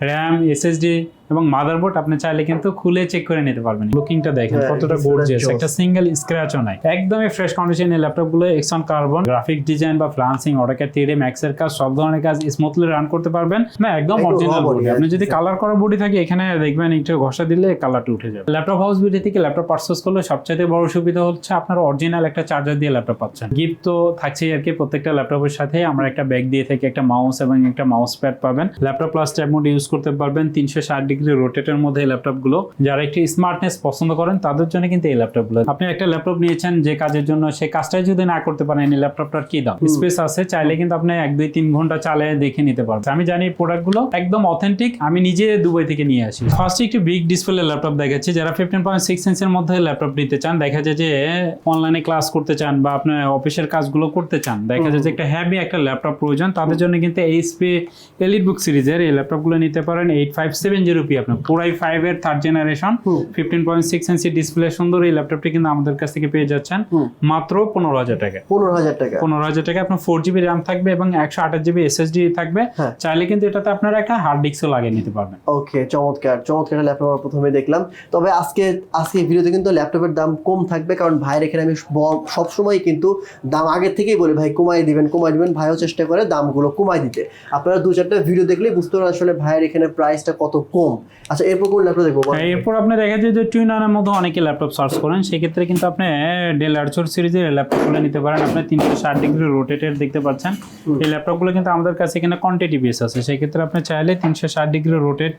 RAM SSD এবং motherboard আপনি চাইলে কিন্তু খুলে চেক করে নিতে পারবেন। লুকিংটা দেখেন হ্যাঁ, কতটা গর্জিয়াস একটা সিঙ্গেল স্ক্র্যাচও নাই। একদমই ফ্রেশ কন্ডিশন এই ল্যাপটপগুলো এক্সন কার্বন গ্রাফিক ডিজাইন বা ফ্লান্সিং অটোক্যাড থ্রি ম্যাক্স এর কাজ সব ধরনের কাজ স্মুথলি রান করতে পারবেন। না একদম অরিজিনাল বডি আপনি যদি কালার করা বডি থাকে এখানে দেখবেন একটু ঘষা দিলে কালারটা উঠে যাবে। ল্যাপটপ হাউস বিডি থেকে ল্যাপটপ পারচেস করলে সবচেয়ে বড় সুবিধা হচ্ছে আপনার অরিজিনাল একটা চার্জার দিয়ে ল্যাপটপ পাচ্ছেন। গিফট তো থাকছেই আর কি প্রত্যেকটা ল্যাপটপের সাথে আমরা একটা ব্যাগ দিয়ে থাকি একটা মাউস এবং একটা মাউস প্যাড পাবেন। Laptop plus tab mode use করতে পারবেন তিনশো ষাট ডিগ্রি রোটেটের মধ্যে এই ল্যাপটপগুলো যারা একটু স্মার্টনেস পছন্দ করেন তাদের জন্য কিন্তু এই ল্যাপটপগুলো আপনি একটা ল্যাপটপ নিয়েছেন যে কাজের জন্য সেই কাজটাই যদি না করতে পারেন এই ল্যাপটপটার কি দাম? স্পেস আছে চাইলে কিন্তু আপনি এক দুই তিন ঘণ্টা চালিয়ে দেখে নিতে পারবেন। আমি জানি প্রোডাক্টগুলো একদম অথেন্টিক আমি নিজে দুবাই থেকে নিয়ে আসি। ফার্স্ট একটি বিগ ডিসপ্লে ল্যাপটপ দেখাচ্ছি। যারা ফিফটিন পয়েন্ট সিক্স ইঞ্চের মধ্যে ল্যাপটপ নিতে চান দেখা যায় যে অনলাইনে ক্লাস করতে চান বা আপনার অফিসের কাজগুলো করতে চান দেখা যায় যে একটা হ্যাভি একটা ল্যাপটপ প্রয়োজন তাদের জন্য কিন্তু এইচপি এলিট বুক সিরিজের এই ল্যাপটপগুলো নিতে পারেন eight five seven zero P আপনার পুরাই ফাইভ এর third generation fifteen point six inch display সুন্দর এই ল্যাপটপটি কিন্তু আমাদের কাছ থেকে পেয়ে যাচ্ছেন। মাত্র পনেরো হাজার টাকা। পনেরো হাজার টাকা। পনেরো হাজার টাকা আপনার ফোর জিবি র্যাম থাকবে এবং একশো আঠাশ জিবি এসএসডি থাকবে। হ্যাঁ। চাইলে কিন্তু এটাতে আপনারা একটা হার্ড ডিস্কও লাগিয়ে নিতে পারবেন। ওকে চমৎকার চমৎকার ল্যাপটপ আমরা প্রথমে দেখলাম। তবে আজকে আজকে ভিডিওতে কিন্তু ল্যাপটপের দাম কম থাকবে কারণ ভাইয়ের এখানে আমি সবসময় কিন্তু দাম আগের থেকেই বলি ভাই কমাই দিবেন কমাই দিবেন। ভাইও চেষ্টা করে দামগুলো কমাই দিতে। আপনারা দু চারটা ভিডিও দেখলেই বুঝতে পারবেন আসলে ভাইয়ের এখানে প্রাইসটা কত কম। আচ্ছা এরপর কোন ল্যাপটপ দেখব? হ্যাঁ, এরপর আপনি দেখা যায় যে টুইনারের মধ্যে অনেকে ল্যাপটপ সার্চ করেন। সেক্ষেত্রে কিন্তু আপনি ডেল আর্চোর সিরিজের ল্যাপটপগুলো নিতে পারেন। আপনি তিনশো ষাট ডিগ্রি রোটেটেড দেখতে পাচ্ছেন। এই ল্যাপটপগুলো কিন্তু আমাদের কাছে এখানে কোয়ান্টিটি বেস আছে। সেক্ষেত্রে আপনি চাইলে তিনশো ষাট degree rotate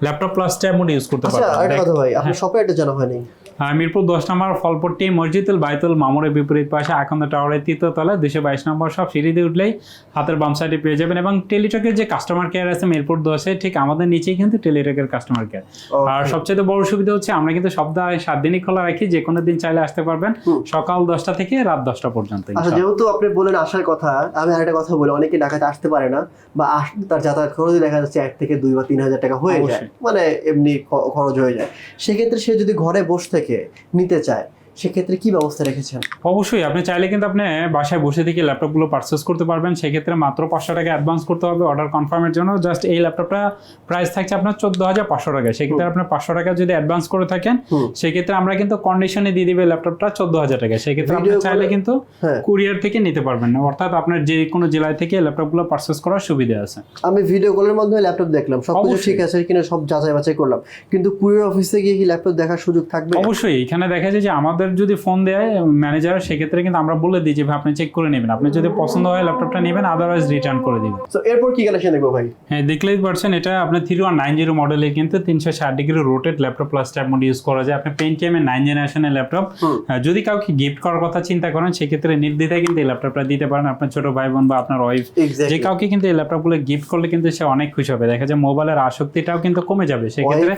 laptop plus tab mode use করতে পারবেন আচ্ছা আরেকটা কথা ভাই আপনার হ্যাঁ। শপে একটা জানা হয়নি আহ, মিরপুর দশ নম্বর ফলপট্টি মসজিদুল বাইতুল মামুরের বিপরীত পাশে আকন্দ টাওয়ারের তৃতীয় তলা দুশো বাইশ নম্বর সব সিঁড়িতে উঠলেই হাতের বাম সাইডে পেয়ে যাবেন। এবং টেলিটকের যে কাস্টমার কেয়ার আছে মিরপুর দশে ঠিক আমাদের নিচেই কিন্তু টেলিটকের কাস্টমার কেয়ার আর সবচেয়ে বড় সুবিধা হচ্ছে আমরা কিন্তু সপ্তাহে সাত দিনই খোলা রাখি যে কোনো দিন চাইলে আসতে পারবেন। সকাল দশটা থেকে রাত দশটা পর্যন্ত আচ্ছা যেহেতু আপনি বলেন আসার কথা আমি আরেকটা কথা বলি অনেকে ঢাকাতে আসতে পারে না বা তার যাতায়াত খরচ দেখা যাচ্ছে এক থেকে দুই বা তিন হাজার টাকা হয়ে যায়। মানে এমনি খরচ হয়ে যায়। সেক্ষেত্রে সে যদি ঘরে বসে থেকে নিতে চায় সেক্ষেত্রে কি ব্যবস্থা রেখেছেন? অবশ্যই আপনি চাইলে কিন্তু আপনি বাসায় বসে থেকে ল্যাপটপগুলো পারচেস করতে পারবেন। সেক্ষেত্রে মাত্র পাঁচশো টাকা অ্যাডভান্স করতে হবে অর্ডার কনফার্মের জন্য। জাস্ট এই ল্যাপটপটা প্রাইস থাকছে আপনার চোদ্দ হাজার পাঁচশো টাকা সেক্ষেত্রে আপনার পাঁচশো টাকা যদি অ্যাডভান্স করে থাকেন সেক্ষেত্রে আমরা কিন্তু কন্ডিশনে দিয়ে দিবে ল্যাপটপটা চোদ্দ হাজার টাকা সেক্ষেত্রে আপনি চাইলে কিন্তু হ্যাঁ। কুরিয়ার থেকে নিতে পারবেন। না অর্থাৎ আপনার যে কোনো জেলায় থেকে ল্যাপটপগুলো পারচেস করার সুবিধা আছে। আমি ভিডিও কলের মাধ্যমে ল্যাপটপ দেখলাম। সব কিছু ঠিক আছে কিনা সব যাচাই বাছাই করলাম। কিন্তু কুরিয়ার অফিসে গিয়ে কি ল্যাপটপ দেখার সুযোগ থাকবে? অবশ্যই এখানে দেখা যায় যে আমাদের যদি ফোন দেয় ম্যানেজার সেক্ষেত্রে কিন্তু আমরা বলে দিই যে ভাই আপনি চেক করে নেবেন। আপনি যদি পছন্দ হয় ল্যাপটপটা নেবেন আদারওয়াইজ রিটার্ন করে দিবেন। তো এরপর কি কালেকশন দেখব ভাই? হ্যাঁ দেখলেই পারছেন এটা আপনার থ্রি ওয়ান নাইন জিরো মডেলের কিন্তু তিনশো ষাট degree rotate laptop plus tab mode use করা যায়। আপনি পেন্টিএমের নাইন জেনারেশনের ল্যাপটপ। যদি কাউকে গিফট করার কথা চিন্তা করেন সেক্ষেত্রে নির্দ্বিধায় কিন্তু এই ল্যাপটপটা দিতে পারেন আপনার ছোট ভাই বোন বা আপনার ওয়াইফ যে কাউকে কিন্তু এই ল্যাপটপগুলো গিফট করলে কিন্তু সে অনেক খুশি হবে। দেখা যায় মোবাইলের আসক্তিটাও কিন্তু কমে যাবে। সেক্ষেত্রে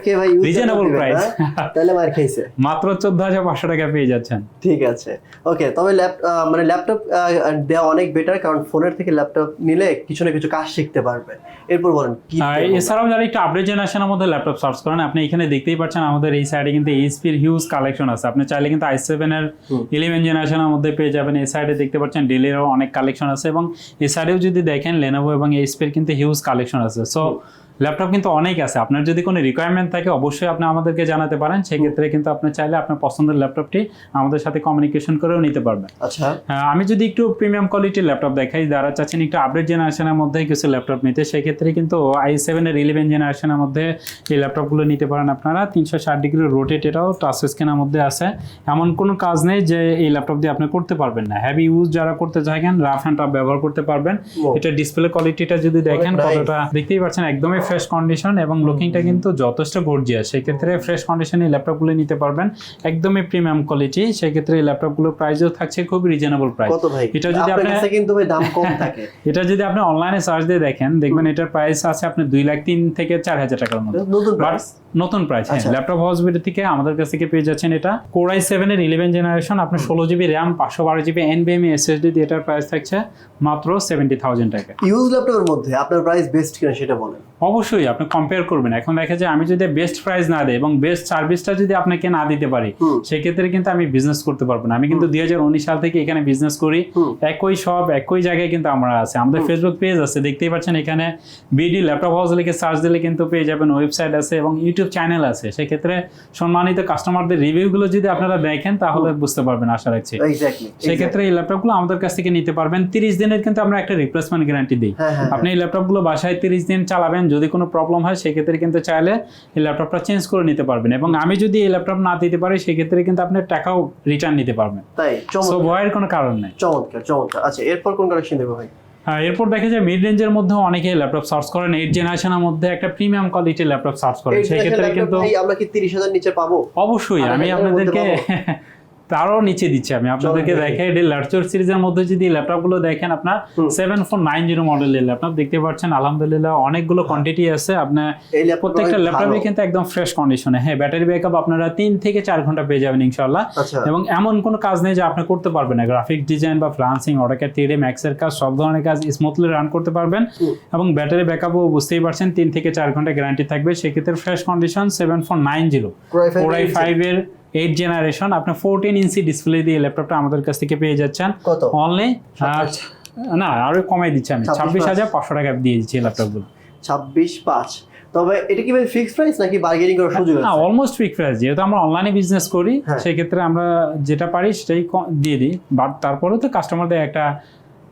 রিজনেবল প্রাইস হ্যাঁ? তাহলে মার খাইছে। মাত্র চোদ্দ হাজার পাঁচশো টাকা পেয়ে যাচ্ছেন। ঠিক আছে। ওকে তবে মানে ল্যাপটপ দেওয়া অনেক বেটার কারণ ফোনের থেকে ল্যাপটপ নিলে কিছু না কিছু কাজ শিখতে পারবে। এরপর বলেন কি এছাড়াও যারা একটু আপডেট জেনারেশনের মধ্যে ল্যাপটপ সার্চ করেন আপনি এখানে দেখতেই পাচ্ছেন আমাদের এই সাইডে কিন্তু এইচপির হিউজ কালেকশন আছে। আপনি চাইলে কিন্তু আই সেভেন এর। ইলেভেন জেনারেশনের মধ্যে পেয়ে যাবেন। এই সাইডে দেখতে পাচ্ছেন ডেলেরও অনেক কালেকশন আছে এবং এই সাইডেও যদি দেখেন লেনোভো এবং এইচপির কিন্তু হিউজ কালেকশন আছে। সো ল্যাপটপ কিন্তু অনেক আছে। আপনার যদি কোনো রিকোয়ারমেন্ট থাকে অবশ্যই আপনি আমাদেরকে জানাতে পারেন। সেক্ষেত্রে কিন্তু আপনি চাইলে আপনার পছন্দের ল্যাপটপটি আমাদের সাথে কমিউনিকেশন করেও নিতে পারবেন। আচ্ছা। আমি যদি একটু প্রিমিয়াম কোয়ালিটির ল্যাপটপ দেখাই যারা চাচ্ছেন একটু আপডেট জেনারেশনের মধ্যে কিছু ল্যাপটপ নিতে সেক্ষেত্রে কিন্তু আই সেভেনের ইলেভেন জেনারেশনের মধ্যে এই ল্যাপটপগুলো নিতে পারেন আপনারা। তিনশো ষাট ডিগ্রি রোটেট এটাও টাচ স্ক্রিনের মধ্যে আছে। এমন কোনো কাজ নেই যে এই ল্যাপটপ দিয়ে আপনি করতে পারবেন না। হ্যাভি ইউজ যারা করতে চাইছেন রাফ অ্যান্ড টাফ ব্যবহার করতে পারবেন। এটা ডিসপ্লে কোয়ালিটিটা যদি দেখেন. কতটা দেখতেই পাচ্ছেন একদমই ফ্রেশ কন্ডিশন এবং লুকিংটা কিন্তু যথেষ্ট গর্জিয়াস সেক্ষেত্রে ফ্রেশ কন্ডিশনে ল্যাপটপগুলো নিতে পারবেন। একদমই প্রিমিয়াম কোয়ালিটি সেক্ষেত্রে এই ল্যাপটপগুলোর প্রাইসও থাকছে খুব রিজনেবল প্রাইস এটা যদি আপনার আপনি- কিন্তু ভাই দাম কম থাকে। এটা যদি আপনি অনলাইনে সার্চ দিয়ে দেখেন দেখবেন এটার প্রাইস আছে আপনি দুই লাখ তিন থেকে চার হাজার টাকার মধ্যে নতুন প্রাইস হ্যাঁ আচ্ছা। ল্যাপটপ হাউস থেকে আমাদের কাছ থেকে পেয়ে যাচ্ছেন এটা। কোরাই সেভেন এর ইলেভেন জেনারেশন আপনার ষোলো জিবি র্যাম পাঁচশো বারো জিবি এনবিএমই এসএসডি দিয়ে এটার প্রাইস থাকছে মাত্র সেভেন্টি থাউজেন্ড টাকা। ইউজ ল্যাপটপের মধ্যে আপনার প্রাইস বেস্ট কিনা সেটা বলেন। অবশ্যই আপনি কম্পেয়ার করবেন। এখন দেখা যায় আমি যদি বেস্ট প্রাইস না দিই এবং বেস্ট সার্ভিসটা যদি আপনাকে না দিতে পারি সেক্ষেত্রে কিন্তু আমি বিজনেস করতে পারব না। আমি কিন্তু দুই হাজার উনিশ সাল থেকে এখানে বিজনেস করি। একই সব একই জায়গায় কিন্তু আমরা আছে। আমাদের ফেসবুক পেজ আছে দেখতেই পাচ্ছেন এখানে। বিডি ল্যাপটপ হাউস লিখে সার্চ দিলে কিন্তু পেয়ে যাবেন ওয়েবসাইট আছে এবং ইউটিউব চ্যানেল আছে সেক্ষেত্রে সম্মানিত কাস্টমারদের রিভিউগুলো যদি আপনারা দেখেন তাহলে বুঝতে পারবেন আশা রাখছি। সেক্ষেত্রে এই ল্যাপটপগুলো আমাদের কাছ থেকে নিতে পারবেন। তিরিশ দিনের কিন্তু আমরা একটা রিপ্লেসমেন্ট গ্যারান্টি দিই। হ্যাঁ হ্যাঁ আপনি এই ল্যাপটপগুলো বাসায় তিরিশ দিন চালাবেন যদি কোনো প্রবলেম হয় সেক্ষেত্রে কিন্তু চাইলে এই ল্যাপটপটা চেঞ্জ করে নিতে পারবেন। এবং আমি যদি এই ল্যাপটপ না দিতে পারি সেক্ষেত্রে কিন্তু আপনি টাকাও রিটার্ন নিতে পারবেন। তাই ভয়ের কোনো কারণ নেই। চমৎকার চমৎকার। আচ্ছা এরপর কোন কালেকশন দেবো ভাই? এরপর দেখা যায় মিড রেঞ্জের মধ্যে অনেকে ল্যাপটপ সার্চ করেন। এইট জেনারেশনের মধ্যে একটা প্রিমিয়াম কোয়ালিটির ল্যাপটপ সার্চ করেন। সেই সেক্ষেত্রে laptop কিন্তু আমরা কি তিরিশ হাজার নিচে পাবো? অবশ্যই আমি আপনাদেরকে তারও নিচে দিচ্ছি আমি। আপনাদেরকে দেখাই এটি ল্যাপটপ সিরিজের মধ্যে যদি ল্যাপটপগুলো দেখেন আপনার সেভেন ফোর নাইন জিরো মডেলের ল্যাপটপ দেখতে পাচ্ছেন। আলহামদুলিল্লাহ অনেকগুলো কোয়ান্টিটি আছে। আপনার প্রত্যেকটা ল্যাপটপে কিন্তু একদম ফ্রেশ কন্ডিশনে হ্যাঁ ব্যাটারি ব্যাকআপ আপনারা তিন থেকে চার ঘণ্টা পেয়ে যাবেন ইনশাল্লাহ আচ্ছা। এবং এমন কোনো কাজ নেই যে আপনি করতে পারবেন না। গ্রাফিক ডিজাইন বা ফ্লান্সিং অটোক্যাড থ্রি ম্যাক্সের কাজ সব ধরনের কাজ স্মুথলি রান করতে পারবেন। এবং ব্যাটারি ব্যাকআপও বুঝতেই পারছেন তিন থেকে চার ঘণ্টা গ্যারান্টি থাকবে। সেক্ষেত্রে fresh condition seven four nine zero Core i5 four I এর ফাইভের এইট জেনারেশন আপনি ফোরটিন ইঞ্চি ডিসপ্লে দিয়ে ল্যাপটপটা আমাদের কাছ থেকে পেয়ে যাচ্ছেন। কত? অনলি না আরও কমাই দিচ্ছি আমি। ছাব্বিশ হাজার পাঁচশো টাকা দিয়ে দিচ্ছি ল্যাপটপগুলো ছাব্বিশ পাঁচ। তবে এটা কি ভাই ফিক্সড প্রাইস নাকি বার্গেনিং করার সুযোগ না আছে? অলমোস্ট ফিক্স প্রাইস যেহেতু আমরা অনলাইনে বিজনেস করি হ্যাঁ। সেক্ষেত্রে আমরা যেটা পারি সেটাই দিয়ে দিই। বাট তারপরেও তো কাস্টমারদের একটা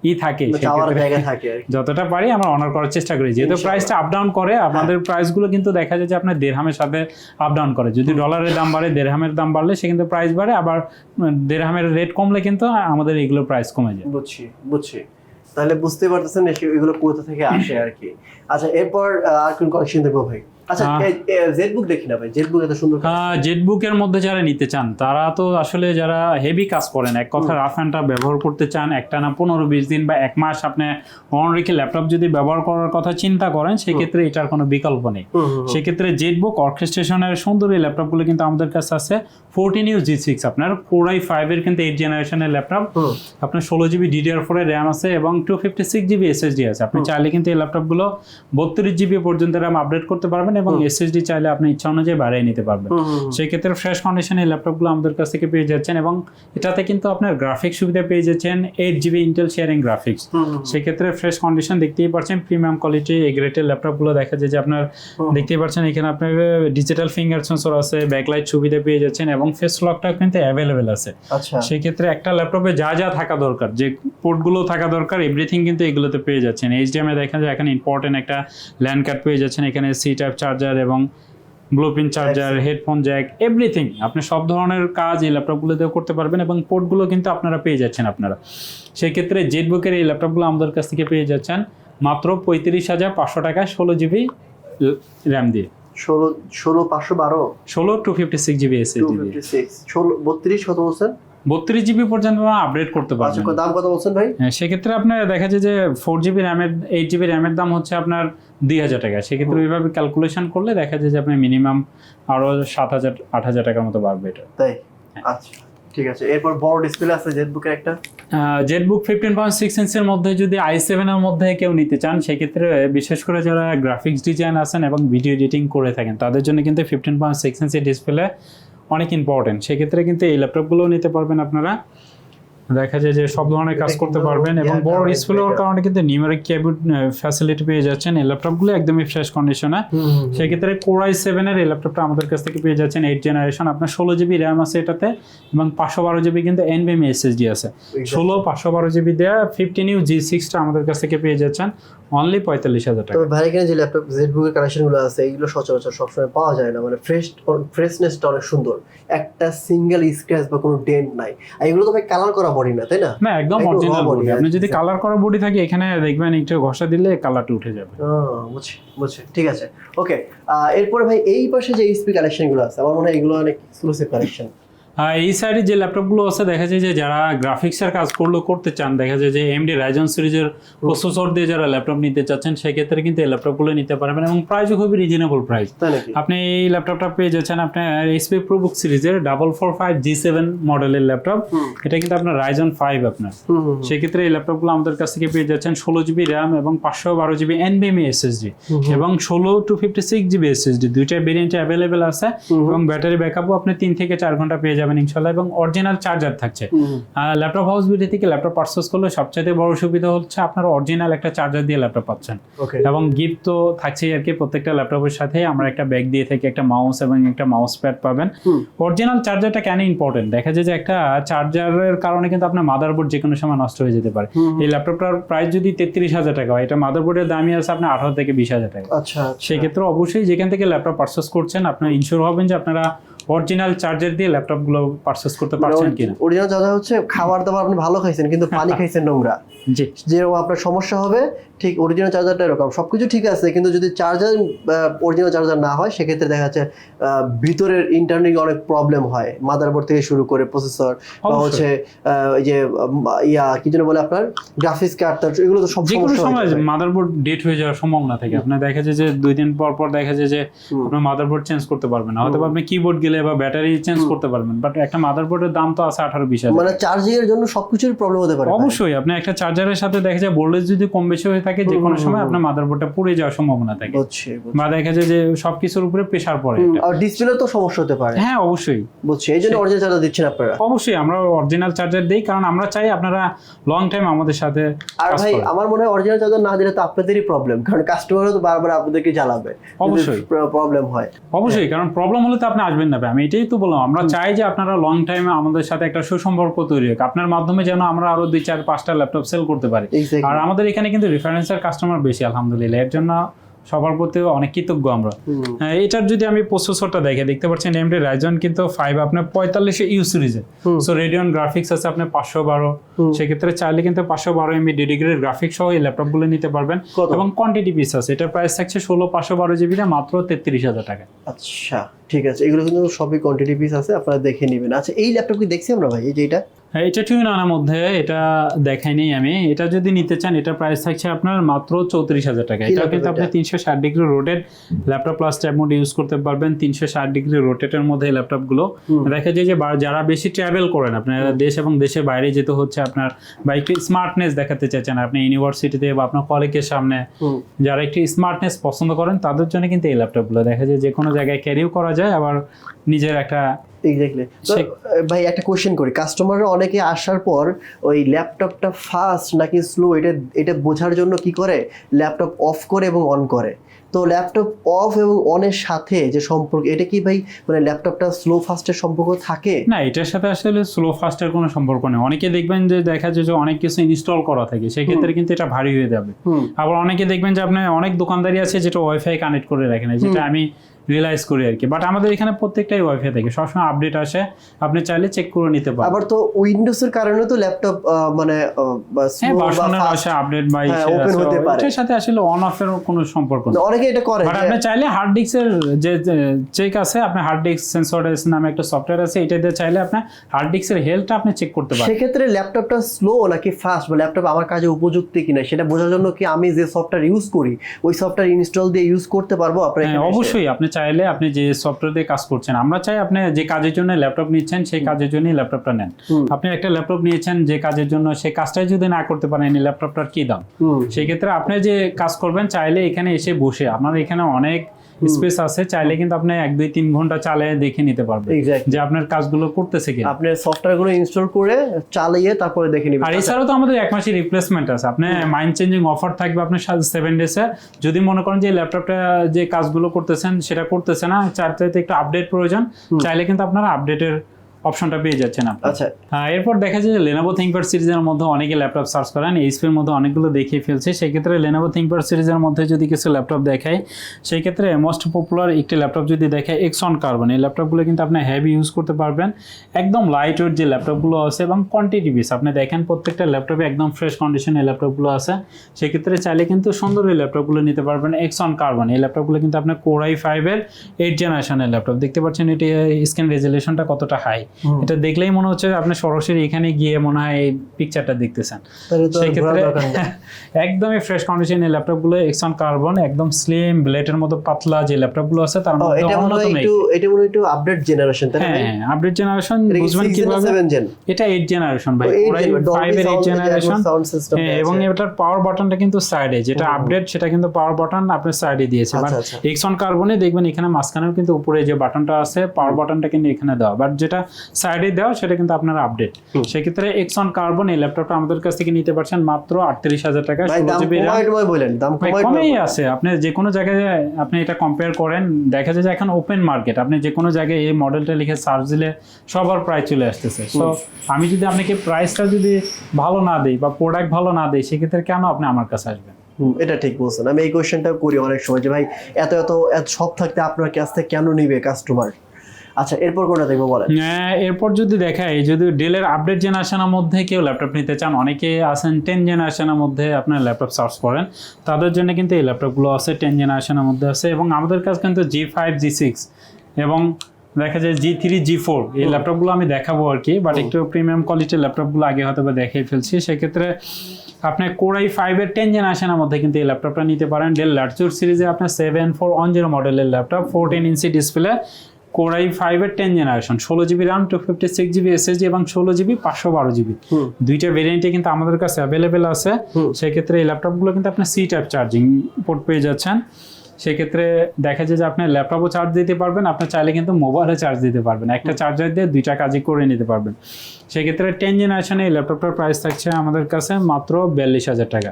ই থাকে কি। যতটা পারি আমরা অনার করার চেষ্টা করি। যেহেতু। প্রাইসটা আপ ডাউন করে আপনাদের প্রাইসগুলো কিন্তু দেখা যায় যে আপনার দেড়হামের সাথে আপ ডাউন করে। যদি ডলারের দাম বাড়ে দেড়হামের দাম বাড়লে সে কিন্তু প্রাইস বাড়ে আবার দেড়হামের রেট কমলে কিন্তু আমাদের এগুলো প্রাইস কমে যায়। বুঝছি বুঝছি। তাহলে বুঝতে পারতেছেন এগুলো কোথা থেকে আসে আর কি। আচ্ছা এরপর আর কোন কালেকশন দেখব ভাই? আচ্ছা আহ, দেখি না ভাই জেড এত সুন্দর জেটবুকের মধ্যে যারা নিতে চান তারা তো আসলে যারা হেভি কাজ করেন এক কথা রাফ হ্যান্ডটা ব্যবহার করতে চান একটা না পনেরো বিশ দিন বা এক মাস আপনি অন রেখে ল্যাপটপ যদি ব্যবহার করার কথা চিন্তা করেন সেক্ষেত্রে এটার কোনো বিকল্প নেই। সেক্ষেত্রে জেটবুক অর্কেস্ট্রেশনের সুন্দর এই ল্যাপটপগুলো কিন্তু আমাদের কাছে আছে ফোরটিন ইউ জি সিক্স আপনার কোরাই ফাইভের কিন্তু এইট জেনারেশনের ল্যাপটপ আপনার ষোলো জিবি ডিডিআর ফোরের র্যাম আছে এবং two fifty six GB SSD আছে। আপনি চাইলে কিন্তু এই ল্যাপটপগুলো বত্রিশ জিবি পর্যন্ত র্যাম আপডেট করতে পারবেন এবং এসএসডি চাইলে আপনি ইচ্ছা অনুযায়ী বাড়িয়ে নিতে পারবেন। সেই ক্ষেত্রে ফ্রেশ কন্ডিশনে ল্যাপটপগুলো আমাদের কাছ থেকে পেয়ে যাচ্ছেন এবং এটাতে কিন্তু আপনার গ্রাফিক্স সুবিধা পেয়ে যাচ্ছেন eight GB Intel sharing graphics হুম, সেক্ষেত্রে ফ্রেশ কন্ডিশন দেখতেই পাচ্ছেন প্রিমিয়াম কোয়ালিটি এই গ্রেটের ল্যাপটপগুলো দেখা যায় যে আপনার দেখতেই পাচ্ছেন এখানে আপনার ডিজিটাল ফিঙ্গার সেন্সর আছে ব্যাকলাইট সুবিধা পেয়ে যাচ্ছেন এবং ফেস লকটা কিন্তু অ্যাভেলেবেল আছে। আচ্ছা। সেক্ষেত্রে একটা ল্যাপটপে যা যা থাকা দরকার যে পোর্টগুলো থাকা দরকার এভরিথিং কিন্তু এগুলোতে পেয়ে যাচ্ছেন। এইচডিএমে দেখেন যে এখানে ইম্পর্টেন্ট একটা ল্যান্ড কার্ড পেয়ে যাচ্ছেন এখানে সি টাইপ চার্জার এবং blueprint charger headphone jack everything আপনি সব ধরনের কাজ এই ল্যাপটপগুলোতেও করতে পারবেন এবং পোর্টগুলো কিন্তু আপনারা পেয়ে যাচ্ছেন আপনারা। সেক্ষেত্রে জেটবুকের এই ল্যাপটপগুলো আমাদের কাছ থেকে পেয়ে যাচ্ছেন মাত্র পঁয়ত্রিশ হাজার পাঁচশো টাকা ষোলো জিবি র্যাম দিয়ে। ষোলো ষোলো পাঁচশো বারো? ষোলো two fifty six GB SSD দিয়ে। ষোলো বত্রিশ কত বলছেন? বত্রিশ জিবি পর্যন্ত আপডেট করতে আচ্ছা পারবেন দাম কত বলছেন ভাই? হ্যাঁ সেক্ষেত্রে আপনার দেখা যায় যে ফোর জিবি র্যামের এইট জিবি র্যামের দাম হচ্ছে আপনার দুই হাজার টাকা। সেক্ষেত্রে ওইভাবে ক্যালকুলেশন করলে দেখা যায় যে আপনি মিনিমাম আরও সাত হাজার আট হাজার টাকার মতো বাড়বে এটা। তাই? হ্যাঁ। আচ্ছা ঠিক আছে। এরপর বড় ডিসপ্লে আছে একটা? জেটবুক ফিফটিন পয়েন্ট সিক্স ইঞ্চের মধ্যে যদি আই সেভেনের মধ্যে কেউ নিতে চান সেক্ষেত্রে বিশেষ করে যারা গ্রাফিক্স ডিজাইন আছেন এবং ভিডিও এডিটিং করে থাকেন তাদের জন্য কিন্তু ফিফটিন পয়েন্ট সিক্স ইঞ্চের ডিসপ্লে অনেক ইম্পর্টেন্ট সেক্ষেত্রে কিন্তু এই ল্যাপটপগুলোও নিতে পারবেন আপনারা। দেখা যায় যে সব ধরনের কাজ করতে পারবেন এবং বড় ডিসপ্লে হওয়ার কারণে কিন্তু নিউমেরিক কিবোর্ড ফ্যাসিলিটি পেয়ে যাচ্ছেন। এই ল্যাপটপগুলো একদমই ফ্রেশ কন্ডিশনে সেক্ষেত্রে কোরাই সেভেনের এই ল্যাপটপটা আমাদের কাছ থেকে পেয়ে যাচ্ছেন এইট জেনারেশন আপনার ষোলো জিবি র্যাম আছে এটাতে এবং পাঁচশো বারো জিবি কিন্তু এনবিএম এসএসডি আছে। ষোলো পাঁচশো বারো জিবি দেওয়া ফিফটিন ইউ জি সিক্সটা আমাদের কাছ থেকে পেয়ে যাচ্ছেন। অনলি পঁয়তাল্লিশ হাজার টাকা। তবে ভাই এখানে যে ল্যাপটপ জেড বুকের কালেকশনগুলো আছে এগুলো সচরাচর সবসময় পাওয়া যায় না। মানে ফ্রেশ ফ্রেশনেসটা অনেক সুন্দর। একটা সিঙ্গেল স্ক্র্যাচ বা কোনো ডেন্ট নাই। আর এগুলো তো ভাই কালার করা বডি না তাই না? না একদম অরিজিনাল বডি আপনি যদি কালার করা বডি থাকে এখানে দেখবেন একটু ঘষা দিলে কালারটা উঠে যাবে। বুঝছি বুঝছি। ঠিক আছে। ওকে এরপরে ভাই এই পাশে যে এইচপি কালেকশনগুলো আছে আমার মনে হয় এগুলো অনেক এক্সক্লুসিভ কালেকশন এই সাইডে যে ল্যাপটপগুলো আছে দেখা যায় যে যারা গ্রাফিক্সের কাজ করল করতে চান দেখা যায় যে এমডি রাইজন সিরিজের প্রসেসর দিয়ে যারা ল্যাপটপ নিতে চাচ্ছেন সেক্ষেত্রে কিন্তু এই ল্যাপটপগুলো নিতে পারবেন এবং প্রাইসও খুবই রিজনেবল প্রাইস আপনি এই ল্যাপটপটা পেয়ে যাচ্ছেন আপনার এইচপি প্রোবুক সিরিজের double four five G seven মডেলের ল্যাপটপ। এটা কিন্তু আপনার রাইজন ফাইভ আপনার। সেক্ষেত্রে এই ল্যাপটপগুলো আমাদের কাছ থেকে পেয়ে যাচ্ছেন ষোলো জিবি র্যাম এবং পাঁচশো বারো জিবি এনবিএমই এসএসডি এবং ষোলো two fifty six GB SSD দুইটা ভেরিয়েন্টে অ্যাভেলেবেল আছে এবং ব্যাটারি ব্যাকআপও আপনি তিন থেকে চার ঘণ্টা পেয়ে যাবেন। ইনশাল্লাহ এবং অরিজিনাল চার্জার থাকছে। ল্যাপটপ হাউস বিডি থেকে ল্যাপটপ পারচেস করলে সবচেয়ে বড় সুবিধা হচ্ছে আপনার অরিজিনাল একটা চার্জার দিয়ে ল্যাপটপ পাচ্ছেন। এবং গিফট তো থাকছেই আর কি প্রত্যেকটা ল্যাপটপের সাথে আমরা একটা ব্যাগ দিয়ে থাকি একটা মাউস এবং একটা মাউস প্যাড পাবেন। অরিজিনাল চার্জারটা কেন ইম্পর্টেন্ট দেখা যায় যে একটা চার্জারের কারণে কিন্তু আপনার মাদারবোর্ড যে কোনো সময় নষ্ট হয়ে যেতে পারে। এই ল্যাপটপটার প্রাইস যদি তেত্রিশ হাজার টাকা হয় এটা মাদারবোর্ডের দামই আছে আপনার আঠারো থেকে বিশ হাজার টাকা। আচ্ছা আচ্ছা। সেক্ষেত্রে অবশ্যই যেখান থেকে ল্যাপটপ পারচেস করছেন আপনার ইনশিওর হবেন যে আপনারা অরিজিনাল চার্জার দিয়ে ল্যাপটপগুলো পারচেস করতে পারছেন কিনা? অরিজিনাল চার্জার হচ্ছে খাবার দাবার আপনি ভালো খাইছেন কিন্তু পানি খাইছেন নোংরা। জি। যেরকম আপনার সমস্যা হবে ঠিক অরিজিনাল চার্জারটা এরকম। সবকিছু ঠিক আছে কিন্তু যদি চার্জার অরিজিনাল চার্জার না হয় সেক্ষেত্রে দেখা যাচ্ছে ভিতরের ইন্টারনেট অনেক প্রবলেম হয়। মাদারবোর্ড থেকে শুরু করে প্রসেসর বা হচ্ছে যে ইয়া কি যেন বলে আপনার গ্রাফিক্স কার্ড এগুলো তো সব সমস্যা। মাদারবোর্ড ডেট হয়ে যাওয়ার সম্ভাবনা থাকে। আপনার দেখা যায় যে দুই দিন পর পর দেখা যায় যে। আপনার মাদারবোর্ড চেঞ্জ করতে পারবেন না। হয়তো আপনি কিবোর্ড গেলে বা ব্যাটারি চেঞ্জ করতে পারবেন বাট একটা মাদারবোর্ডের দাম তো আছে আঠারো বিশ হাজার। মানে চার্জিং এর জন্য সবকিছুর প্রবলেম হতে পারে অবশ্যই আপনি একটা চার্জারের সাথে দেখা যায় ভোল্টেজ যদি কম বেশি হয়ে থাকে যে কোনো সময় আপনার মাদারবোর্ডটা পুড়ে যাওয়ার সম্ভাবনা থাকে। বা দেখা যায় যে সবকিছুর উপরে প্রেশার পড়ে আর ডিসপ্লে তো সমস্যা হতে পারে। হ্যাঁ অবশ্যই। বুঝছি এই জন্য অরিজিনাল চার্জার দিচ্ছেন আপনারা? অবশ্যই আমরা অরিজিনাল চার্জার দিই কারণ আমরা চাই আপনারা লং টাইম আমাদের সাথে আর ভাই আমার মনে হয় অরিজিনাল চার্জার না দিলে তো আপনাদেরই প্রবলেম কারণ কাস্টমারও তো বারবার আপনাদেরকে জ্বালাবে। অবশ্যই। প্রবলেম হয়। অবশ্যই কারণ প্রবলেম হলে তো আপনি আসবেন না ভাই। আমি এটাই তো বললাম আমরা চাই যে আপনারা লং টাইম আমাদের সাথে একটা সুসম্পর্ক তৈরি হোক। আপনার মাধ্যমে যেন আমরা আরও দুই চার পাঁচটা ল্যাপটপ সেল করতে পারি। আর আমাদের এখানে কিন্তু রেফারেন্সের কাস্টমার বেশি আলহামদুলিল্লাহ। এর জন্য সবার প্রতি অনেক কৃতজ্ঞ আমরা। হ্যাঁ, এটার যদি আমি প্রসেসরটা দেখে দেখতে পাচ্ছেন এমডি রাইজন কিন্তু ফাইভ আপনার পঁয়তাল্লিশে ইউ সিরিজে সো রেডিয়ন গ্রাফিক্স আছে আপনার পাঁচশো বারো। সেক্ষেত্রে চাইলে কিন্তু পাঁচশো বারো এমবি ডেডিকেটেড গ্রাফিক্স সহ এই ল্যাপটপগুলো নিতে পারবেন। এবং কোয়ান্টিটি পিস আছে। এটার প্রাইস থাকছে ষোলো পাঁচশো বারো জিবিটা মাত্র তেত্রিশ হাজার টাকা। আচ্ছা ঠিক আছে। এগুলো কিন্তু সবই কোয়ান্টিটি পিস আছে আপনারা দেখে নেবেন। আচ্ছা এই ল্যাপটপ কি দেখছি আমরা ভাই? এই যে এটা? এটা টিউন আনার মধ্যে এটা দেখাইনি আমি। এটা যদি নিতে চান এটা প্রাইস থাকছে আপনার মাত্র চৌত্রিশ হাজার টাকা। এটা কিন্তু আপনি তিনশো ষাট degree rotate laptop plus tab mode use করতে পারবেন। তিনশো ষাট ডিগ্রি রোটেটের মধ্যে এই ল্যাপটপগুলো দেখা যায় যে যারা বেশি ট্রাভেল করেন আপনার দেশ এবং দেশের বাইরে যেতে হচ্ছে আপনার বা একটু স্মার্টনেস দেখাতে চাইছেন আপনি ইউনিভার্সিটিতে বা আপনার কলেজের সামনে যারা একটু স্মার্টনেস পছন্দ করেন তাদের জন্য কিন্তু এই ল্যাপটপগুলো দেখা যায় যে কোনো জায়গায় ক্যারিও করা যায় আবার নিজের একটা এক্স্যাক্টলি ভাই একটা কোশ্চেন করি। কাস্টমাররা অনেকে আসার পর ওই ল্যাপটপটা ফাস্ট নাকি স্লো এটা এটা বোঝার জন্য কি করে? ল্যাপটপ অফ করে এবং অন করে। তো ল্যাপটপ অফ এবং অনের সাথে যে সম্পর্ক এটা কি ভাই মানে ল্যাপটপটা স্লো ফাস্টের সম্পর্ক থাকে? না এটার সাথে আসলে স্লো ফাস্টের কোনো সম্পর্ক নেই। অনেকে দেখবেন যে দেখা যায় যে অনেক কিছু ইনস্টল করা থাকে সেক্ষেত্রে কিন্তু এটা ভারী হয়ে যাবে। আবার অনেকে দেখবেন যে আপনার অনেক দোকানদারি আছে যেটা ওয়াইফাই কানেক্ট করে রাখেন যেটা আমি রিয়েলাইজ করি আর কি। বাট আমাদের এখানে প্রত্যেকটাই ওয়াইফাই থাকে। সবসময় আপডেট আসে। আপনি চাইলে চেক করে নিতে পারেন। আবার তো উইন্ডোজের কারণে তো ল্যাপটপ মানে হ্যাঁ ভার্সনের আসে আপডেট বা হ্যাঁ, ইসের open আছে, হতে পারে। এটার সাথে আসলে অন অফ এর কোনো সম্পর্ক নেই। অনেকে এটা করে বাট আপনি চাইলে হার্ড ডিস্কের যে চেক আছে আপনার হার্ড ডিস্ক সেন্সর নামে একটা সফটওয়্যার আছে এটা দিয়ে চাইলে আপনার হার্ড ডিস্কের হেলথটা আপনি চেক করতে পারেন। সেক্ষেত্রে ল্যাপটপটা স্লো নাকি ফাস্ট বা ল্যাপটপ আমার কাজে উপযুক্ত কিনা? সেটা বোঝার জন্য কি আমি যে সফটওয়্যার ইউজ করি ওই সফটওয়্যার ইনস্টল দিয়ে ইউজ করতে পারব? আপনার হ্যাঁ অবশ্যই। আপনি চাইলে আপনি যে সফটওয়্যার দিয়ে কাজ করছেন আমরা চাই আপনি যে কাজের জন্য ল্যাপটপ নিচ্ছেন সেই কাজের জন্যই ল্যাপটপটা নেন। আপনি একটা ল্যাপটপ নিয়েছেন যে কাজের জন্য সেই কাজটাই যদি না করতে পারেন এই ল্যাপটপটার কি দাম? সেক্ষেত্রে সেই ক্ষেত্রে আপনি যে কাজ করবেন চাইলে এখানে এসে বসে আপনার এখানে অনেক স্পেস আছে চাইলে কিন্তু আপনি এক দুই তিন ঘণ্টা চালিয়ে দেখে নিতে পারবেন. যে আপনার কাজগুলো করতেছে কি আপনি সফটওয়্যারগুলো ইনস্টল করে চালিয়ে তারপরে দেখে নিবেন। আর এছাড়াও তো আমাদের এক মাসের রিপ্লেসমেন্ট আছে। আপনি মাইন্ড চেঞ্জিং অফার থাকবে আপনার সেভেন ডেসে যদি মনে করেন যে ল্যাপটপটা যে কাজগুলো করতেছেন সেটা করতেছে না চারটাতে চাইতে একটু আপডেট প্রয়োজন চাইলে কিন্তু আপনারা আপডেটের অপশনটা পেয়ে যাচ্ছেন আপনি। আচ্ছা। হ্যাঁ, এরপর দেখা যায় যে লেনোভো থিঙ্কপ্যাড সিরিজের মধ্যে অনেকে ল্যাপটপ সার্চ করেন এইচপির মধ্যে অনেকগুলো দেখিয়ে ফেলছে। সেক্ষেত্রে লেনোভো থিঙ্কপ্যাড সিরিজের মধ্যে যদি কিছু ল্যাপটপ দেখায় সেই ক্ষেত্রে মোস্ট পপুলার একটি ল্যাপটপ যদি দেখায় এক্সন কার্বন এই ল্যাপটপগুলো কিন্তু আপনি হেভি ইউজ করতে পারবেন। একদম লাইট ওয়েট যে ল্যাপটপগুলো আছে এবং কোয়ান্টিটি পিস আপনি দেখেন প্রত্যেকটা ল্যাপটপে একদম ফ্রেশ কন্ডিশনে ল্যাপটপগুলো আছে। সেক্ষেত্রে চাইলে কিন্তু সুন্দর এই ল্যাপটপগুলো নিতে পারবেন এক্সন কার্বন এই ল্যাপটপগুলো কিন্তু আপনার কোরাই ফাইভের এইট জেনারেশনের ল্যাপটপ। দেখতে পাচ্ছেন এটি স্ক্রিন রেজুলেশনটা কতটা হাই। এটা দেখলেই মনে হচ্ছে আপনি সরাসরি এখানে গিয়ে মনে হয় এই পিকচারটা দেখতেছেন। সেক্ষেত্রে একদমই ফ্রেশ কন্ডিশন এই ল্যাপটপগুলো এক্সন কার্বন একদম স্লিম ব্লেডের মতো পাতলা যে ল্যাপটপগুলো আছে তার মধ্যে এটা হয় অন্যতম একটু এটা মনে হয় একটু আপডেট জেনারেশন তাই না হ্যাঁ আপডেট জেনারেশন এটা কি বুঝবেন কীভাবে? এটা এইট জেনারেশন ভাই পুরাই gen, এর এইট sound, জেনারেশন হ্যাঁ। এবং এটার পাওয়ার বাটনটা কিন্তু সাইডে যেটা আপডেট সেটা কিন্তু পাওয়ার বাটন আপনি সাইডে দিয়েছে। বাট। এক্সন কার্বনে দেখবেন এখানে মাঝখানেও কিন্তু উপরে যে বাটনটা আছে পাওয়ার বাটনটা কিন্তু এখানে দেওয়া। বাট যেটা সাইডে দেওয়া সেটা কিন্তু আপনার আপডেট। সেক্ষেত্রে এক্সন কার্বন এই ল্যাপটপটা আমাদের কাছ থেকে নিতে পারছেন মাত্র আটত্রিশ হাজার টাকা কমেই আছে। আপনি যে কোনো জায়গায় আপনি এটা কম্পেয়ার করেন দেখা যায় যে এখন ওপেন মার্কেট আপনি যে কোনো জায়গায় এই মডেলটা লিখে সার্চ দিলে সবার প্রাইস চলে আসতেছে। সো আমি যদি আপনাকে প্রাইসটা যদি ভালো না দিই বা প্রোডাক্ট ভালো না দিই সেক্ষেত্রে কেন আপনি আমার কাছে আসবেন? এটা ঠিক বলছেন। আমি এই কোয়েশ্চেনটা করি অনেক সময় যে ভাই এত এত এত সব থাকতে আপনার কাছ থেকে কেন নিবে কাস্টমার আচ্ছা এরপর কোনটা দেখব বলেন? হ্যাঁ, এরপর যদি দেখাই যদি ডেলের আপডেট জেনারেশনের মধ্যে কেউ ল্যাপটপ নিতে চান অনেকে আছেন টেন জেনারেশনের মধ্যে আপনার ল্যাপটপ সার্চ করেন তাদের জন্য কিন্তু এই ল্যাপটপগুলো আছে টেন জেনারেশনের মধ্যে আছে এবং আমাদের কাছে কিন্তু জি ফাইভ জি সিক্স এবং দেখা যায় জি থ্রি জি ফোর এই ল্যাপটপগুলো আমি দেখাবো আর কি বাট একটু প্রিমিয়াম কোয়ালিটির ল্যাপটপগুলো আগে হয়তো বা দেখিয়ে ফেলছি। সেক্ষেত্রে আপনি কোরাই ফাইভের টেন জেনারেশনের মধ্যে কিন্তু এই ল্যাপটপটা নিতে পারেন। ডেল ল্যাটচুর সিরিজে আপনার সেভেন ফোর ওয়ান জিরো মডেলের laptop fourteen inch display core i ফাইভের টেন জেনারেশন ষোলো GB RAM two fifty six GB SSD এবং ষোলো জিবি পাঁচশো বারো জিবি দুইটা ভেরিয়েন্টে কিন্তু আমাদের কাছে অ্যাভেলেবেল আছে। সেক্ষেত্রে এই ল্যাপটপগুলো কিন্তু আপনি সি টাইপ চার্জিং পোর্ট পেয়ে যাচ্ছেন। সেক্ষেত্রে দেখা যায় যে আপনি ল্যাপটপও চার্জ দিতে পারবেন আপনি চাইলে কিন্তু মোবাইলে চার্জ দিতে পারবেন। একটা চার্জার দিয়ে দুইটা কাজই করে নিতে পারবেন। সেক্ষেত্রে টেন জেনারেশনে এই ল্যাপটপটার প্রাইস থাকছে আমাদের কাছে মাত্র বিয়াল্লিশ হাজার টাকা।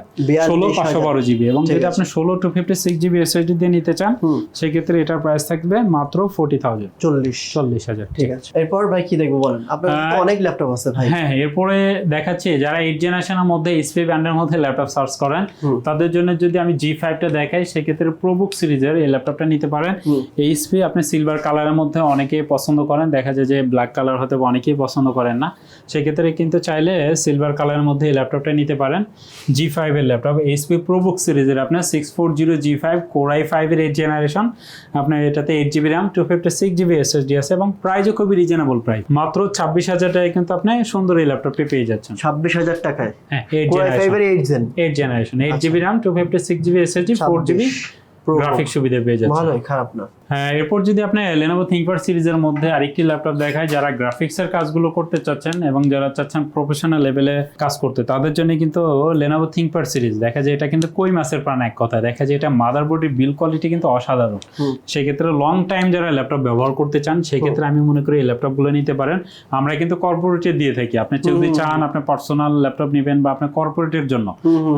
ষোলো পাঁচশো বারো জিবি এবং যদি আপনি ষোলো two fifty six GB SSD দিয়ে নিতে চান সেক্ষেত্রে এটার প্রাইস থাকবে মাত্র ফোর্টি থাউজেন্ড চল্লিশ। চল্লিশ হাজার ঠিক আছে। এরপর ভাই কি দেখব বলেন? আপনার অনেক ল্যাপটপ আছে ভাই। হ্যাঁ এরপরে দেখাচ্ছি যারা এইট জেনারেশনের মধ্যে এসপি ব্র্যান্ডের মধ্যে ল্যাপটপ সার্চ করেন তাদের জন্য যদি আমি জি ফাইভটা দেখাই সেক্ষেত্রে প্রোবুক সিরিজের এই ল্যাপটপটা নিতে পারেন। হুম। এইচপি আপনি সিলভার কালারের মধ্যে অনেকেই পছন্দ করেন। দেখা যায় যে ব্ল্যাক কালার হয়তো বা অনেকেই পছন্দ করেন না। সেক্ষেত্রে কিন্তু চাইলে সিলভার কালারের মধ্যে এই ল্যাপটপটা নিতে পারেন। জি ফাইভের ল্যাপটপ এইচপি প্রোবুক সিরিজের আপনার six four zero G five core i ফাইভের এইট জেনারেশন আপনার এটাতে eight GB RAM two fifty six GB SSD আছে এবং প্রাইসও খুবই রিজনেবল প্রাইস মাত্র ছাব্বিশ হাজার টাকায় কিন্তু আপনি সুন্দর এই ল্যাপটপটি পেয়ে যাচ্ছেন। ছাব্বিশ হাজার টাকায়? হ্যাঁ eight generation eight generation eight GB RAM two fifty six GB SSD four GB graphic সুবিধা পেয়ে যাচ্ছে ভালোই খারাপ না। হ্যাঁ এরপর যদি আপনি লেনোভো থিঙ্কপ্যাড সিরিজের মধ্যে আরেকটি ল্যাপটপ দেখায় যারা গ্রাফিক্সের কাজগুলো করতে চাচ্ছেন এবং যারা চাচ্ছেন প্রফেশনাল লেভেলে কাজ করতে তাদের জন্য কিন্তু লেনোভো থিঙ্কপ্যাড সিরিজ। দেখা যায় এটা কিন্তু কই মাসের প্রাণ এক কথা দেখা যায় এটা মাদারবোর্ডের বিল কোয়ালিটি কিন্তু অসাধারণ। সেক্ষেত্রে লং টাইম যারা ল্যাপটপ ব্যবহার করতে চান সেক্ষেত্রে আমি মনে করি এই ল্যাপটপগুলো নিতে পারেন। আমরা কিন্তু কর্পোরেটে দিয়ে থাকি। আপনি যদি চান আপনি পার্সোনাল ল্যাপটপ নেবেন বা আপনি কর্পোরেটের জন্য।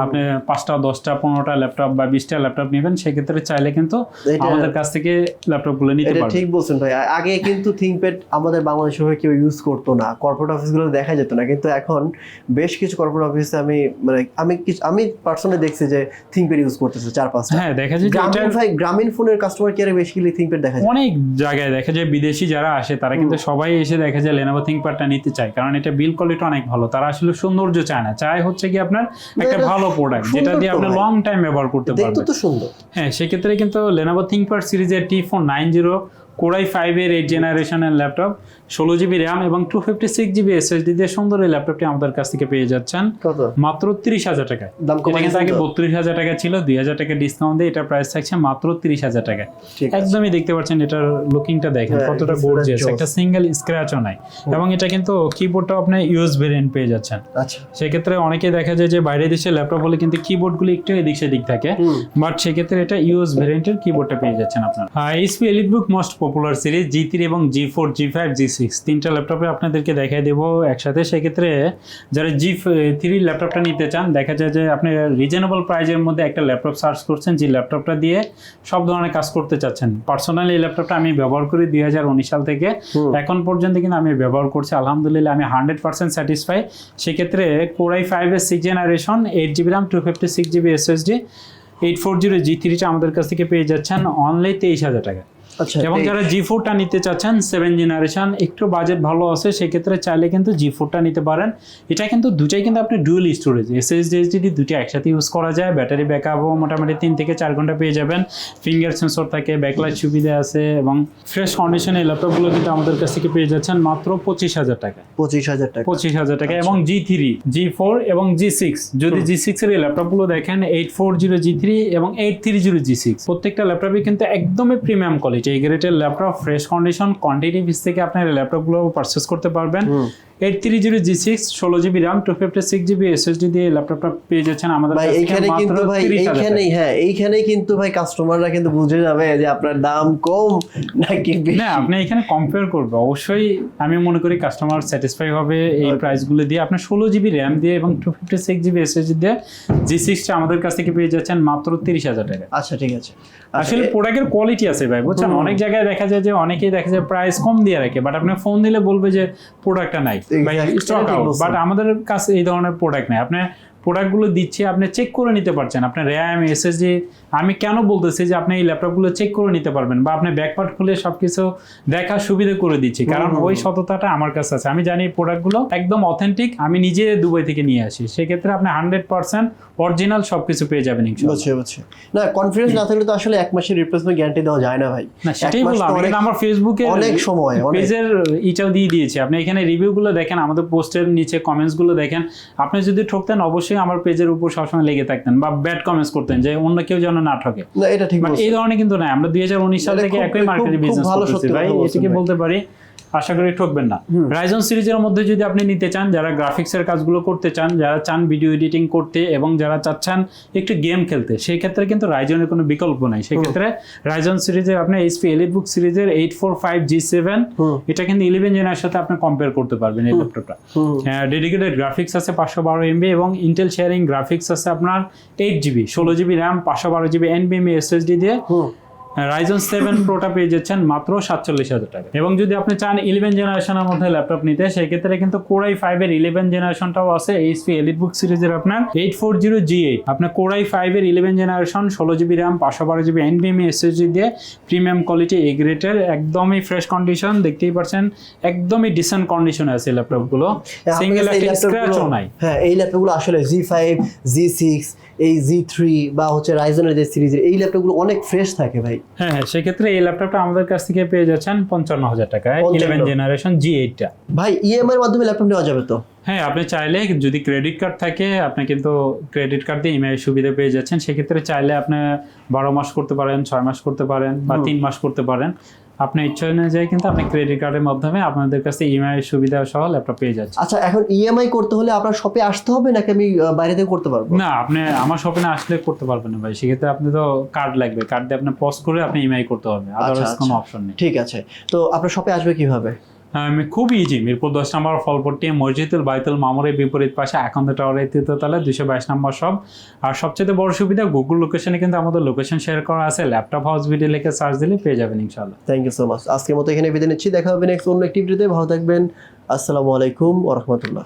আপনি পাঁচটা দশটা পনেরোটা ল্যাপটপ বা বিশটা ল্যাপটপ নেবেন সেক্ষেত্রে চাইলে কিন্তু আমাদের কাছ থেকে ল্যাপটপগুলো নিতে এটা পারবেন ঠিক বলছেন ভাই। আগে কিন্তু থিংকপ্যাড আমাদের বাংলাদেশে হয়ে কেউ ইউজ করতো না। কর্পোরেট অফিসগুলো দেখা যেত না। কিন্তু এখন বেশ কিছু কর্পোরেট অফিসে আমি মানে আমি কিছু আমি পার্সোনালি দেখছি যে থিংকপ্যাড ইউজ করতেছে চার পাঁচটা। হ্যাঁ দেখা যায় গ্রামীণ ভাই গ্রামীণ ফোনের কাস্টমার কেয়ারে বেসিক্যালি থিংকপ্যাড দেখা যায়। অনেক জায়গায় দেখা যায় বিদেশি যারা আসে তারা কিন্তু সবাই এসে দেখা যায় লেনোভো থিঙ্কপ্যাডটা নিতে চায়। কারণ এটা বিল কোয়ালিটি অনেক ভালো। তারা আসলে সৌন্দর্য চায় না। চায় হচ্ছে কি আপনার একটা ভালো প্রোডাক্ট যেটা দিয়ে আপনি লং টাইম ব্যবহার করতে দেখতে পারবেন। তো সুন্দর। হ্যাঁ সেক্ষেত্রে কিন্তু লেনোভো থিঙ্কপ্যাড সিরিজের T four nine zero core i ফাইভের এইট জেনারেশনের ল্যাপটপ ষোলো জিবি র্যাম এবং two fifty six GB SSD দিয়ে সুন্দর এই ল্যাপটপটি আমাদের কাছ থেকে পেয়ে যাচ্ছেন। মাত্র তিরিশ হাজার টাকায়। দাম এটা কিন্তু আগে বত্রিশ হাজার টাকা ছিল দুই হাজার টাকা ডিসকাউন্ট দিয়ে এটা প্রাইস থাকছে মাত্র তিরিশ হাজার আছে। একদমই দেখতে পাচ্ছেন এটার লুকিংটা দেখেন হ্যাঁ, কতটা গর্জিয়াস একটা সিঙ্গেল স্ক্র্যাচও নাই। এবং এটা কিন্তু কিবোর্ডটাও আপনি ইউএস ভেরিয়েন্ট পেয়ে যাচ্ছেন। আচ্ছা। সেক্ষেত্রে অনেকে দেখা যায় যে বাইরে দেশের ল্যাপটপ হলে কিন্তু কিবোর্ডগুলো একটু এদিক সেদিক থাকে। বাট সেক্ষেত্রে এটা ইউএস ভেরিয়েন্টের কিবোর্ডটা পেয়ে যাচ্ছেন আপনার। HP EliteBook most popular series G three এবং G four G five G six তিনটা ল্যাপটপে আপনাদেরকে দেখাই দেবো একসাথে। সেক্ষেত্রে যারা জি থ্রি ল্যাপটপটা নিতে চান দেখা যায় যে আপনি রিজনেবল প্রাইজের মধ্যে একটা ল্যাপটপ সার্চ করছেন যে ল্যাপটপটা দিয়ে সব ধরনের কাজ করতে চাচ্ছেন। পার্সোনালি এই ল্যাপটপটা আমি ব্যবহার করি দুই হাজার উনিশ সাল থেকে। এখন পর্যন্ত কিন্তু আমি ব্যবহার করছি আলহামদুলিল্লাহ আমি হান্ড্রেড পার্সেন্ট স্যাটিসফাই সেক্ষেত্রে কোরাই ফাইভের six generation eight GB RAM two fifty six GB SSD eight four zero G থ্রিটা আমাদের কাছ থেকে পেয়ে যাচ্ছেন অনলি তেইশ হাজার টাকা এবং এই- যারা জি ফোরটা নিতে চাচ্ছেন সেভেন জেনারেশন একটু বাজেট ভালো আছে সেক্ষেত্রে চাইলে কিন্তু জি ফোরটা নিতে পারেন। এটা কিন্তু দুটাই কিন্তু আপনি ডুয়েল স্টোরেজ এসএসডি এইচডিডি দুটি একসাথে ইউজ করা যায়। ব্যাটারি ব্যাকআপও মোটামুটি তিন থেকে চার ঘণ্টা পেয়ে যাবেন। ফিঙ্গার সেন্সর থাকে ব্যাকলাইট সুবিধা আছে এবং ফ্রেশ কন্ডিশনে ল্যাপটপগুলো কিন্তু আমাদের কাছ থেকে পেয়ে যাচ্ছেন মাত্র পঁচিশ হাজার টাকা পঁচিশ হাজার টাকা। পঁচিশ হাজার টাকা আচ্ছা। এবং জি থ্রি জি ফোর এবং জি সিক্স যদি জি সিক্স এর ল্যাপটপগুলো দেখেন eight four zero G three এবং eight three zero G six প্রত্যেকটা ল্যাপটপই কিন্তু একদমই প্রিমিয়াম কোয়ালিটি এই গ্রেটের laptop fresh condition quantity piece থেকে আপনার ল্যাপটপগুলো পারচেস করতে পারবেন। Eight three zero G six ষোলো GB RAM two fifty six GB SSD দিয়ে ল্যাপটপটা পেয়ে যাচ্ছেন আমাদের ভাই এইখানে কিন্তু ভাই 30,000 এইখানেই হ্যাঁ এইখানেই কিন্তু ভাই কাস্টমাররা কিন্তু বুঝে যাবে যে আপনার দাম কম নাকি বেশি। না আপনি এখানে কম্পেয়ার করবে। অবশ্যই আমি মনে করি কাস্টমার স্যাটিসফাই হবে এই. প্রাইসগুলো দিয়ে। আপনার ষোলো জিবি র্যাম দিয়ে এবং two fifty six GB SSD দিয়ে জি সিক্সটা আমাদের কাছ থেকে পেয়ে যাচ্ছেন মাত্র তিরিশ হাজার টাকা। আচ্ছা ঠিক আছে। আচ্ছা, আসলে প্রোডাক্টের কোয়ালিটি আছে ভাই বুঝছেন। অনেক জায়গায় দেখা যায় যে অনেকেই দেখা যায় প্রাইস কম দিয়ে রাখে বাট আপনি ফোন দিলে বলবে যে প্রোডাক্টটা নাই। বাট আমাদের কাছে এই ধরনের প্রোডাক্ট নাই আপনি প্রোডাক্টগুলো দিচ্ছি আপনি চেক করে নিতে পারছেন। আপনার র্যাম এসএসডি আমি কেন বলতেছি যে আপনি এই ল্যাপটপগুলো চেক করে নিতে পারবেন বা আপনি ব্যাকপার্ট খুলে সবকিছু দেখার সুবিধা করে দিচ্ছি কারণ ওই সততাটা আমার কাছে আছে। আমি জানি প্রোডাক্টগুলো একদম অথেন্টিক আমি নিজে দুবাই থেকে নিয়ে আসি। সেক্ষেত্রে আপনি হান্ড্রেড পার্সেন্ট অরিজিনাল সবকিছু পেয়ে যাবেন বুঝছি বুঝছি। না কনফিডেন্স না থাকলে তো আসলে এক মাসের রিপ্লেসমেন্ট গ্যারান্টি দেওয়া যায় না ভাই। না সেটাই বললাম। আমার ফেসবুকে অনেক সময় পেজের ইটাও দিয়ে দিয়েছি। আপনি এখানে রিভিউগুলো দেখেন আমাদের পোস্টের নিচে কমেন্টসগুলো দেখেন। আপনি যদি ঠকতেন অবশ্যই আমার পেজের উপর সবসময় লেগে থাকতেন বা ব্যাড কমেন্টস করতেন যে অন্য কেউ যেন না ঠকে। না এটা ঠিক এই ধরনের কিন্তু না আমরা দুই হাজার উনিশ সাল মানে থেকে একই মার্কেটে বিজনেস ভালো করতেছি সত্যি ভাই এটিকে বলতে পারি আশা করি ঠকবেন না। রাইজন সিরিজের মধ্যে যদি আপনি নিতে চান যারা গ্রাফিক্সের কাজগুলো করতে চান যারা চান ভিডিও এডিটিং করতে এবং যারা চাচ্ছেন একটু গেম খেলতে সেই ক্ষেত্রে কিন্তু রাইজনের কোনো বিকল্প নাই। সেক্ষেত্রে রাইজন সিরিজের আপনি এইচপি এলিট বুক সিরিজের eight four five G seven এটা কিন্তু ইলেভেন জেনের সাথে আপনি কম্পেয়ার করতে পারবেন এই ল্যাপটপটা ডেডিকেটেড গ্রাফিক্স আছে পাঁচশো বারো এমবি এবং ইন্টেল শেয়ারিং গ্রাফিক্স আছে আপনার এইট জিবি ষোলো জিবি র্যাম পাঁচশো বারো জিবি এনবিএমই এসএসডি দিয়ে। রাইজন সেভেন প্রোটা পেয়ে যাচ্ছেন মাত্র সাতচল্লিশ হাজার টাকা। এবং যদি আপনি চান ইলেভেন জেনারেশনের মধ্যে ল্যাপটপ নিতে সেক্ষেত্রে কিন্তু কোরাই ফাইভ এর ইলেভেন জেনারেশনটাও আছে এইচপি এলিট বুক সিরিজের আপনার eight four zero G eight আপনার কোরাই ফাইভ এর ইলেভেন জেনারেশন ষোলো জিবি র্যাম পাঁচশো বারো জিবি এনবিএমই এসএসডি দিয়ে প্রিমিয়াম কোয়ালিটি এ গ্রেটের একদমই ফ্রেশ কন্ডিশন দেখতেই পাচ্ছেন একদমই ডিসেন্ট কন্ডিশনে আছে ল্যাপটপগুলো সিঙ্গেল একটা স্ক্র্যাচও নাই। হ্যাঁ এই ল্যাপটপগুলো আসলে জি ফাইভ জি সিক্স এই জি থ্রি বা হচ্ছে রাইজনের যে সিরিজের এই ল্যাপটপগুলো অনেক ফ্রেশ থাকে ভাই। হ্যাঁ হ্যাঁ সেক্ষেত্রে এই ল্যাপটপটা আমাদের কাছ থেকে পেয়ে যাচ্ছেন পঞ্চান্ন হাজার টাকায় ইলেভেন জেনারেশন জি এইটটা ভাই ইএমআই এর মাধ্যমে ল্যাপটপ নেওয়া যাবে তো? হ্যাঁ আপনি চাইলে যদি ক্রেডিট কার্ড থাকে আপনি কিন্তু ক্রেডিট কার্ড দিয়ে ইএমআই সুবিধা পেয়ে যাচ্ছেন। সেক্ষেত্রে চাইলে আপনি বারো মাস করতে পারেন ছয় মাস করতে পারেন বা তিন মাস করতে পারেন। আপনার ইচ্ছা অনুযায়ী কিন্তু আপনি ক্রেডিট কার্ডের মাধ্যমে আপনাদের কাছে ইএমআই সুবিধা সহ ল্যাপটপ পেয়ে যাচ্ছেন। আচ্ছা এখন ইএমআই করতে হলে আপনার শপে আসতে হবে নাকি আমি বাইরে থেকে করতে পারব? না আপনি আমার শপে না আসলে করতে পারবেন না ভাই। সেক্ষেত্রে আপনি তো কার্ড লাগবে। কার্ড দিয়ে আপনি পজ করে আপনি ইএমআই করতে হবে। আদারওয়াইজ কোনো আচ্ছা। অপশন নেই। ঠিক আছে। তো আপনার শপে আসবে কীভাবে? খুব ইজি মিরপুর দশ নম্বর, ফলপট্টি মসজিদুল বাইতুল মামুরের বিপরীত পাশে একান্ত টাওয়ারের তৃতীয়তলা দুশো বাইশ নম্বর সব। আর সবচেয়ে বড় সুবিধা গুগল লোকেশনে কিন্তু আমাদের লোকেশন শেয়ার করা আছে। ল্যাপটপ হাউস ভিডিও লিখে সার্চ দিলে পেয়ে যাবেন ইনশাল্লাহ থ্যাংক ইউ সো মাচ আজকের মতো এখানে বিদায় নিচ্ছি। দেখা হবে নেক্সট অন্য একটি ভিডিওতে ভালো থাকবেন। আসসালামু আলাইকুম ওরহমতুল্লাহ